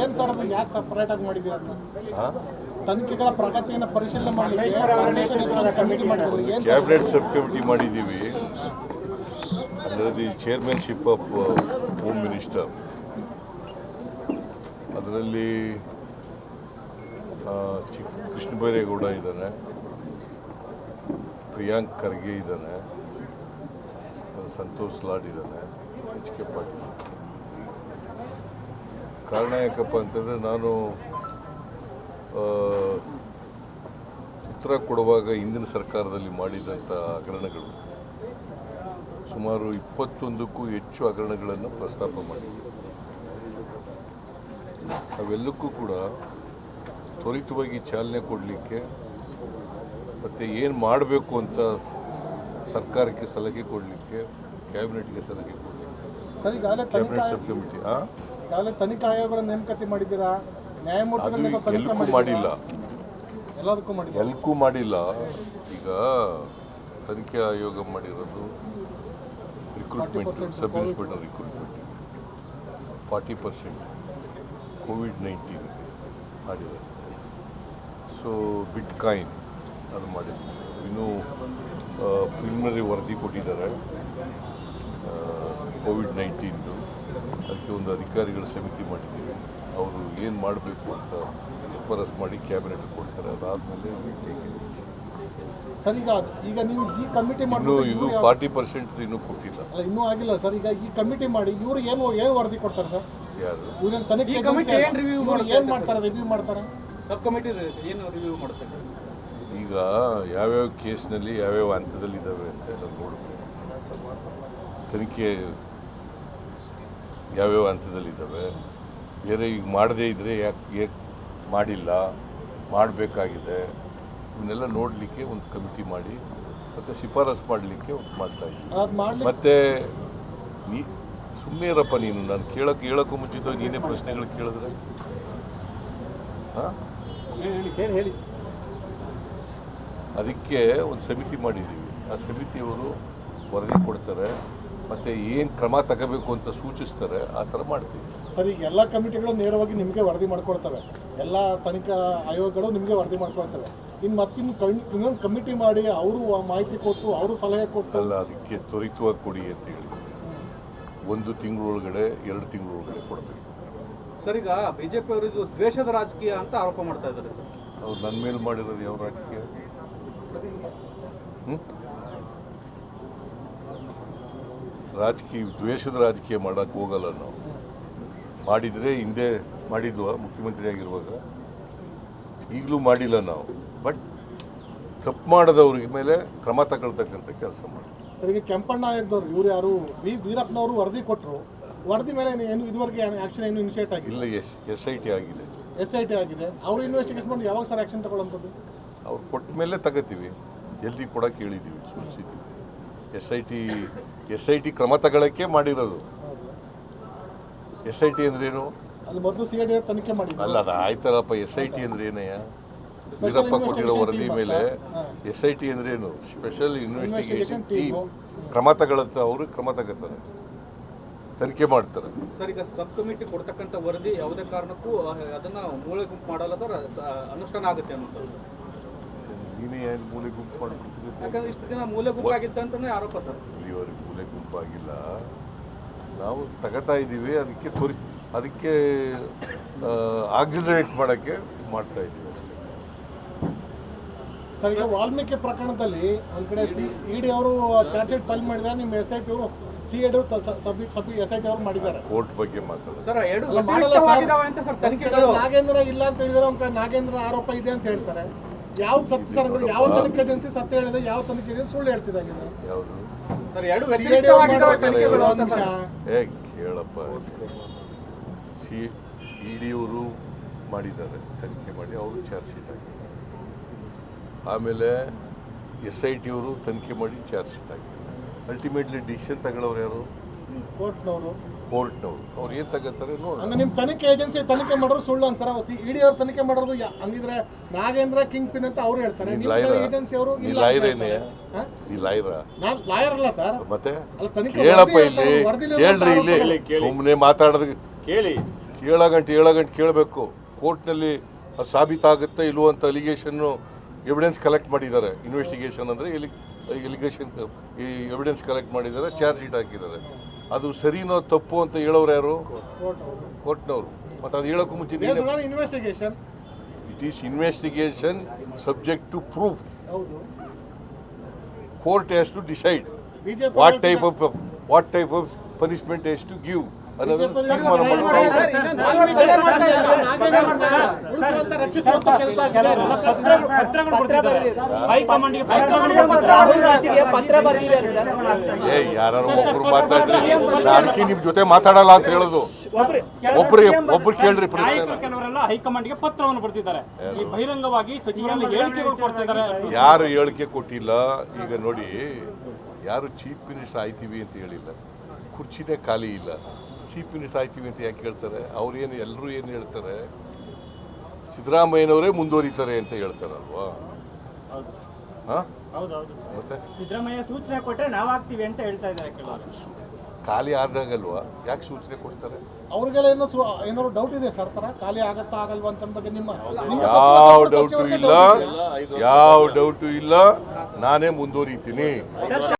ಏನ್ ಸರ್ ಅದು ಯಾಕೆ ಸಪ್ರೇಟಾಗಿ ಆಗಿ ಮಾಡಿದ್ದೀರಾ ಅದನ್ನ? ಹಾ? ತನಿಖೆಗಳ ಪ್ರಗತಿಯನ್ನು ಪರಿಶೀಲನೆ ಮಾಡಲಿಕ್ಕೆ ಕ್ಯಾಬಿನೆಟ್ ಸಬ್ ಕಮಿಟಿ ಮಾಡಿದ್ದೀವಿ. ಅದರಲ್ಲಿ the chairmanship of home minister ಅದರಲ್ಲಿ ಚಿಕ್ಕ ಕೃಷ್ಣ ಬೈರೇಗೌಡ ಇದ್ದಾನೆ. ಪ್ರಿಯಾಂಕ್ ಖರ್ಗೆ ಇದ್ದಾನೆ. ಸಂತೋಷ್ ಲಾಡ್ ಇದ್ದಾನೆ. H K Patil. ಕಾರಣ ಯಾಕಪ್ಪ ಅಂತಂದರೆ ನಾನು ಉತ್ತರ ಕೊಡುವಾಗ ಹಿಂದಿನ ಸರ್ಕಾರದಲ್ಲಿ ಮಾಡಿದಂಥ ಹಗರಣಗಳು. ಸುಮಾರು ಇಪ್ಪತ್ತೊಂದಕ್ಕೂ ಹೆಚ್ಚು ಹಗರಣಗಳನ್ನು ಪ್ರಸ್ತಾಪ ಮಾಡಿದ್ದೆ ಅವೆಲ್ಲಕ್ಕೂ ಕೂಡ ತ್ವರಿತವಾಗಿ ಚಾಲನೆ ಕೊಡಲಿಕ್ಕೆ ಮತ್ತು ಏನು ಮಾಡಬೇಕು ಅಂತ ಸರ್ಕಾರಕ್ಕೆ ಸಲಹೆ ಕೊಡಲಿಕ್ಕೆ ಕ್ಯಾಬಿನೆಟ್ಗೆ ಸಲಹೆ ಕೊಡಲಿಕ್ಕೆ. ಕ್ಯಾಬಿನೆಟ್ ಸಬ್ ಕಮಿಟಿ ಹಾಂ ಈಗಾಗಲೇ ತನಿಖಾ ಆಯೋಗಗಳ ನೇಮಕಾತಿ ಮಾಡಿದ್ದೀರಾ? ನ್ಯಾಯಮೂರ್ತಿಗಳ ಅದು ತನಿಖೆ ಎಲ್ಲಕ್ಕೂ ಮಾಡಿದ್ದೀರಾ? ಮಾಡಿಲ್ಲ. ಎಲ್ಲದಕ್ಕೂ ಮಾಡಿದ್ದೀರಾ? ಎಲ್ಕೂ ಮಾಡಿಲ್ಲ. ಈಗ ತನಿಖೆ ಆಯೋಗ ಮಾಡಿರೋದು recruitment 40% sub inspector recruitment forty percent COVID nineteen ಮಾಡಿದ್ದಾರೆ. ಸೊ ಬಿಟ್ ಕಾಯಿನ್ ಅದು ಮಾಡಿದ್ವಿ ಇನ್ನೂ ಪ್ರಿಲಿಮಿನರಿ ವರದಿ ಕೊಟ್ಟಿದ್ದಾರೆ. ಕೋವಿಡ್ ನೈನ್ಟೀನ್ದು. ಅದಕ್ಕೆ ಒಂದು ಅಧಿಕಾರಿಗಳ ಸಮಿತಿ ಮಾಡಿದ್ದೀವಿ. ಅವರು ಏನು ಮಾಡಬೇಕು ಅಂತ ಶಿಫಾರಸು ಮಾಡಿ ಕ್ಯಾಬಿನೆಟ್ ಕೊಡ್ತಾರೆ. ಅದಾದಮೇಲೆ ಸರ್ ಈಗ ಅದ್- ಈಗ ನೀವು ಈ ಕಮಿಟಿ ಇನ್ನೂ ಮಾಡಿ ಇದು ಫಾರ್ಟಿ ಪರ್ಸೆಂಟ್ ಇನ್ನೂ ಕೊಟ್ಟಿಲ್ಲ. ಅಲ್ಲ ಇನ್ನೂ ಆಗಿಲ್ಲ ಸರ್. ಈಗ ಈ ಕಮಿಟಿ ಮಾಡಿ ಇವರು ಏನು ಏನು ವರದಿ ಕೊಡ್ತಾರೆ ಸರ್? ಯಾರು? ಇವ್ರೇನು ತನಿಖೆ ಏನ್ ಮಾಡ್ತಾರೆ ರಿವ್ಯೂ ಮಾಡ್ತಾರೆ? ಸಬ್ ಕಮಿಟಿ ಏನು ರಿವ್ಯೂ ಮಾಡ್ತಾರೆ? ಈಗ ಯಾವ್ಯಾವ ಕೇಸ್ನಲ್ಲಿ ಯಾವ್ಯಾವ ಹಂತದಲ್ಲಿ ಇದ್ದಾವೆ ಅಂತ ಎಲ್ಲ ನೋಡಬೇಕು. ತನಿಖೆ ಯಾವ್ಯಾವ ಹಂತದಲ್ಲಿದ್ದಾವೆ ಬೇರೆ ಈಗ ಮಾಡದೇ ಇದ್ದರೆ ಯಾಕೆ ಮಾಡಿಲ್ಲ ಮಾಡಬೇಕಾಗಿದೆ. ಇವನ್ನೆಲ್ಲ ನೋಡಲಿಕ್ಕೆ ಒಂದು ಕಮಿಟಿ ಮಾಡಿ ಮತ್ತು ಶಿಫಾರಸು ಮಾಡಲಿಕ್ಕೆ ಮಾಡ್ತಾ ಇದ್ದೀವಿ. ಮತ್ತೆ ನೀ ಸುಮ್ಮನೆ ಇರಪ್ಪ ನೀನು ನಾನು ಕೇಳಕ್ಕೆ ಹೇಳೋಕ್ಕೂ ಮುಂಚಿತ ನೀನೇ ಪ್ರಶ್ನೆಗಳು ಕೇಳಿದ್ರೆ? ಹಾಂ? ಅದಕ್ಕೆ ಒಂದು ಸಮಿತಿ ಮಾಡಿದ್ದೀವಿ. ಆ ಸಮಿತಿಯವರು ವರದಿ ಕೊಡ್ತಾರೆ. ಮತ್ತು ಏನು ಕ್ರಮ ತಗೋಬೇಕು ಅಂತ ಸೂಚಿಸ್ತಾರೆ ಆ ಥರ ಮಾಡ್ತೀವಿ. ಸರ್ ಈಗ ಎಲ್ಲ ಕಮಿಟಿಗಳು ನೇರವಾಗಿ ನಿಮಗೆ ವರದಿ ಮಾಡ್ಕೊಳ್ತವೆ. ಎಲ್ಲ ತನಿಖಾ ಆಯೋಗಗಳು ನಿಮಗೆ ವರದಿ ಮಾಡ್ಕೊಳ್ತವೆ. ಇನ್ನು ಮತ್ತಿನ್ನು ಕಣ್- ಇನ್ನೊಂದು ಕಮಿಟಿ ಮಾಡಿ ಅವರು ಮಾಹಿತಿ ಕೊಟ್ಟು ಅವರು ಸಲಹೆ ಕೊಟ್ಟು ಅಲ್ಲ ಅದಕ್ಕೆ ತ್ವರಿತವಾಗಿ ಕೊಡಿ ಅಂತ ಹೇಳಿ. ಒಂದು ತಿಂಗಳೊಳಗಡೆ ಎರಡು ತಿಂಗಳೊಳಗಡೆ ಕೊಡಬೇಕು. ಸರ್ ಈಗ ಬಿಜೆಪಿ ಅವರು ಇದು ದ್ವೇಷದ ರಾಜಕೀಯ ಅಂತ ಆರೋಪ ಮಾಡ್ತಾ ಇದ್ದಾರೆ ಸರ್. ಅವ್ರು ನನ್ನ ಮೇಲೆ ಮಾಡಿರೋದು ಯಾವ ರಾಜಕೀಯ? ರಾಜಕೀಯ ದ್ವೇಷದ ರಾಜಕೀಯ ಮಾಡೋಕ್ಕೆ ಹೋಗಲ್ಲ ನಾವು. ಮಾಡಿದರೆ ಹಿಂದೆ ಮಾಡಿದ್ವ ಮುಖ್ಯಮಂತ್ರಿ ಆಗಿರುವಾಗ ಈಗಲೂ ಮಾಡಿಲ್ಲ ನಾವು. ಬಟ್ ತಪ್ಪು ಮಾಡದವ್ರಿಗೆ ಮೇಲೆ ಕ್ರಮ ತಗೊಳ್ತಕ್ಕಂಥ ಕೆಲಸ ಮಾಡಿ ಸರ್ ಕೆಂಪಣ್ಣ ಆಗಿದ್ದವ್ರು ಇವ್ರು ಯಾರು? ವಿ ವೀರಪ್ಪನವರು ವರದಿ ಕೊಟ್ಟರು ವರದಿ ಮೇಲೆ ಏನು ಇದುವರೆಗೆ ಆಕ್ಷನ್ ಏನು ಇನಿಷಿಯೇಟ್ ಆಗಿಲ್ಲ? ಇಲ್ಲ ಎಸ್ ಎಸ್ ಐ ಟಿ ಆಗಿದೆ. ಎಸ್ ಐ ಟಿ ಆಗಿದೆ. ಅವರು ಇನ್ವೆಸ್ಟಿಗೇಷನ್ ಮಾಡಿ ಯಾವಾಗ ಸರ್ ಆ್ಯಕ್ಷನ್ ತಗೊಳ್ಳೋಂಥದ್ದು? ಅವ್ರು ಕೊಟ್ಟ ಮೇಲೆ ತಗೋತೀವಿ. ಜಲ್ದಿ ಕೊಡೋಕೆ ಹೇಳಿದ್ದೀವಿ ಸೂಚಿಸಿದ್ದೀವಿ. S I T S I T ಕ್ರಮ ತಗೊಳ್ಳೋಕ್ಕೆ ಮಾಡಿರೋದು ಎಸ್ ಐ ಟಿ ಅಂದ್ರೇನು ಅಲ್ಲಿ ಅದು ಆಯ್ತಲ್ಲಪ್ಪ ಎಸ್ ಐ ಟಿ ಅಂದ್ರೆ ಏನಯ್ಯ ವೀರಪ್ಪ ಕೊಟ್ಟಿರೋ ವರದಿ ಮೇಲೆ. ಎಸ್ ಐ ಟಿ ಅಂದ್ರೇನು ಸ್ಪೆಷಲ್ ಇನ್ವೆಸ್ಟಿಗೇಷನ್ ಟೀಮ್ ಕ್ರಮ ತಗೊಳುತ್ತೆ ಅವರು ಕ್ರಮ ತಗೋತಾರೆ. ತನಿಖೆ ಮಾಡ್ತಾರೆ. ಸರ್ ಈಗ ಸಬ್ ಕಮಿಟಿ ಕೊಡ್ತಕ್ಕಂಥ ವರದಿ ಯಾವುದೇ ಕಾರಣಕ್ಕೂ ಅದನ್ನ ಮೂಳೆ ಗುಂಪು ಮಾಡಲ್ಲ ಸರ್ ಅನುಷ್ಠಾನ ಆಗುತ್ತೆ ಅನ್ನೋದು ನೀನೇ ಏನು ಮೂಲೆ ಗುಂಪು ಮಾಡ್ಬಿಡ್ತೀನಿ ಯಾಕಂದ್ರೆ ಇಷ್ಟು ದಿನ ಮೂಲೆ ಗುಂಪಾಗಿತ್ತು ಅಂತಾನೆ ಆರೋಪ ಸರ್. ಇಲ್ಲಿವರೆಗೆ ಮೂಲೆ ಗುಂಪಾಗಿಲ್ಲ. ನಾವು ತಗೋತಾ ಇದ್ದೀವಿ ಅದಕ್ಕೆ ತೋರಿ ಅದಕ್ಕೆ ಆಕ್ಸಿಲರೇಟ್ ಮಾಡೋಕ್ಕೆ ಮಾಡ್ತಾ ಇದ್ದೀವಿ ಅಷ್ಟೇ. ಸರ್ ಈಗ ವಾಲ್ಮೀಕಿ ಪ್ರಕರಣದಲ್ಲಿ ಒಂದ್ ಕಡೆ ಸಿ ಇಡಿ ಡಿ ಅವರು ಚಾರ್ಜ್ ಶೀಟ್ ಫೈಲ್ ಮಾಡಿದ್ದಾರೆ ನಿಮ್ಮ ಎಸ್ ಐ ಟಿ ಅವರು C edu sub sub S I T ಅವರು ಮಾಡಿದ್ದಾರೆ. ಕೋರ್ಟ್ ಬಗ್ಗೆ ಮಾತಾಡೋದು. ಸರ್ ಎರಡು ಮಾಡಲ್ಲ ಸರ್. ನಾಗೇಂದ್ರ ಇಲ್ಲ ಅಂತ ಹೇಳಿದ್ರೆ ಒಂದು ಕಡೆ ನಾಗೇಂದ್ರ ಆರೋಪ ಇದೆ ಅಂತ ಹೇಳ್ತಾರೆ. ಯಾವ್ದು ಸತ್ಯ ಸರ್ ಅಂದ್ರೆ ಯಾವ ತನಿಖೆ ಏಜೆನ್ಸಿ ಸತ್ಯ ಹೇಳಿದೆ ಯಾವ ತನಿಖೆ ಏಜೆನ್ಸಿ ಸುಳ್ಳು ಹೇಳ್ತಿದ್ದಾಗಿದೆ ಯಾವುದು? ಸರ್ ಎರಡು ತನಿಖೆಗಳು ಅಂತ ಸರ್. ಏ ಕೇಳಪ್ಪ. ಸಿ ಇ ಡಿಯವರು ಮಾಡಿದ್ದಾರೆ ತನಿಖೆ ಮಾಡಿ ಅವರು ಚಾರ್ಜ್ ಶೀಟ್ ಹಾಕಿದ್ದಾರೆ. ಆಮೇಲೆ ಎಸ್ ಐ ಟಿಯವರು ತನಿಖೆ ಮಾಡಿ ಚಾರ್ಜ್ ಶೀಟ್ ಹಾಕಿದ್ದಾರೆ. ಅಲ್ಟಿಮೇಟ್ಲಿ ಡಿಸಿಷನ್ ತಗೊಳ್ಳೋರು ಯಾರು? ಕೋರ್ಟ್ನವರು. ಕೋರ್ಟ್ನವ್ರು ಅವ್ರು. ಏನು ತಗೋತಾರೆ ನೋಡಿ ಹಂಗ ನಿಮ್ ತನಿಖೆ ಏಜೆನ್ಸಿ ತನಿಖೆ ಮಾಡೋರು ಸುಳ್ಳು ಅಂತಾರ. ಇಡಿ ಅವ್ರು ತನಿಖೆ ಮಾಡೋದು ಯಾ- ಹಂಗಿದ್ರೆ ನಾಗೇಂದ್ರ ಕಿಂಗ್ ಪಿನ್ ಅಂತ ಅವ್ರು ಹೇಳ್ತಾರೆ? ಏಜೆನ್ಸಿ ಅವರು ನೀ ಇಲ್ಲ ಲಾಯರ್ ಏನೇ? ನೀ ಲಾಯರಾ ನಾನ್ ಲಾಯರ್ ಅಲ್ಲ ಸರ್ ಮತ್ತೆ? ಅಲ್ಲ ತನಿಖೆ ಕೇಳಪ್ಪ ವರದಿ ಇಲ್ಲಿ. ಹೇಳ್ರಿ ವರದಿಲಿ ಕೇಳ್ರಿ ಇಲ್ಲಿ. ಆರೋಪಗಳು. ಸುಮ್ಮನೆ ಮಾತಾಡೋದು. ಕೇಳಿ. ಏಳ ಗಂಟೆ ಏಳ ಗಂಟೆ ಕೇಳಬೇಕು. ಕೋರ್ಟ್ನಲ್ಲಿ ಅದು ಸಾಬೀತಾಗುತ್ತೆ ಇಲ್ವೋ ಅಂತ ಅಲಿಗೇಷನ್ನು ಎವಿಡೆನ್ಸ್ ಕಲೆಕ್ಟ್ ಮಾಡಿದ್ದಾರೆ. ಇನ್ವೆಸ್ಟಿಗೇಷನ್ ಅಂದರೆ ಎಲಿ ಎಲಿಗೇಷನ್ ಈ ಎವಿಡೆನ್ಸ್ ಕಲೆಕ್ಟ್ ಮಾಡಿದ್ದಾರೆ ಚಾರ್ಜ್ ಶೀಟ್ ಹಾಕಿದ್ದಾರೆ. ಅದು ಸರಿನೋ ತಪ್ಪು ಅಂತ ಹೇಳೋರು ಯಾರು? ಕೋರ್ಟ್ನವರು ಮತ್ತು ಅದು ಹೇಳೋಕ್ಕೂ ಮುಂಚೆ investigation it is investigation subject to proof court has to decide what type of what type of punishment has to give a ಯಾರು ಒಬ್ರು ಮಾತಾಡ್ರಿ. ಅದಕ್ಕೆ ನಿಮ್ ಜೊತೆ ಮಾತಾಡಲ್ಲ ಅಂತ ಹೇಳೋದು. ಒಬ್ರು ಒಬ್ರು ಕೇಳ್ರಿ ಕೆಲವರೆಲ್ಲ ಹೈಕಮಾಂಡ್ಗೆ ಪತ್ರವನ್ನು ಬರ್ತಿದ್ದಾರೆ. ಈ ಬಹಿರಂಗವಾಗಿ ಸಚಿವರಲ್ಲಿ ಹೇಳಿಕೆಗಳು ಕೊಡ್ತಿದ್ದಾರೆ. ಯಾರು ಹೇಳಿಕೆ ಕೊಟ್ಟಿಲ್ಲ? ಈಗ ನೋಡಿ ಯಾರು ಚೀಫ್ ಮಿನಿಸ್ಟರ್ ಆಯ್ತೀವಿ ಅಂತ ಹೇಳಿಲ್ಲ. ಕುರ್ಚಿನೇ ಖಾಲಿ ಇಲ್ಲ. ಚೀಫ್ ಮಿನಿಸ್ಟರ್ ಆಯ್ತೀವಿ ಅಂತ ಯಾಕೆ ಹೇಳ್ತಾರೆ? ಅವ್ರೇನು ಏನು ಎಲ್ಲರೂ ಏನು ಹೇಳ್ತಾರೆ? ಸಿದ್ದರಾಮಯ್ಯನವರೇ ಮುಂದುವರಿತಾರೆ ಅಂತ ಹೇಳ್ತಾರಲ್ವಾ? ಹಾಂ? ಹೌದೌದು ಮತ್ತೆ? ಸಿದ್ದರಾಮಯ್ಯ ಸೂಚನೆ ಕೊಟ್ಟರೆ ನಾವಾಗ್ತೀವಿ ಅಂತ ಹೇಳ್ತಾ ಇದ್ದಾರೆ ಕೆಲವರು. ಖಾಲಿ ಆದಾಗಲ್ವಾ? ಯಾಕೆ ಸೂಚನೆ ಕೊಡ್ತಾರೆ? ಅವ್ರಿಗೆಲ್ಲ ಏನೋ ಏನಾದ್ರು ಡೌಟ್ ಇದೆ ಸರ್ ತರ ಖಾಲಿ ಆಗತ್ತಾ ಆಗಲ್ವಾ ಅಂತ ಬಗ್ಗೆ ನಿಮ್ಮ ಯಾವ ಡೌಟು ಇಲ್ಲ. ಯಾವ ಡೌಟು ಇಲ್ಲ. ನಾನೇ ಮುಂದುವರಿತೀನಿ.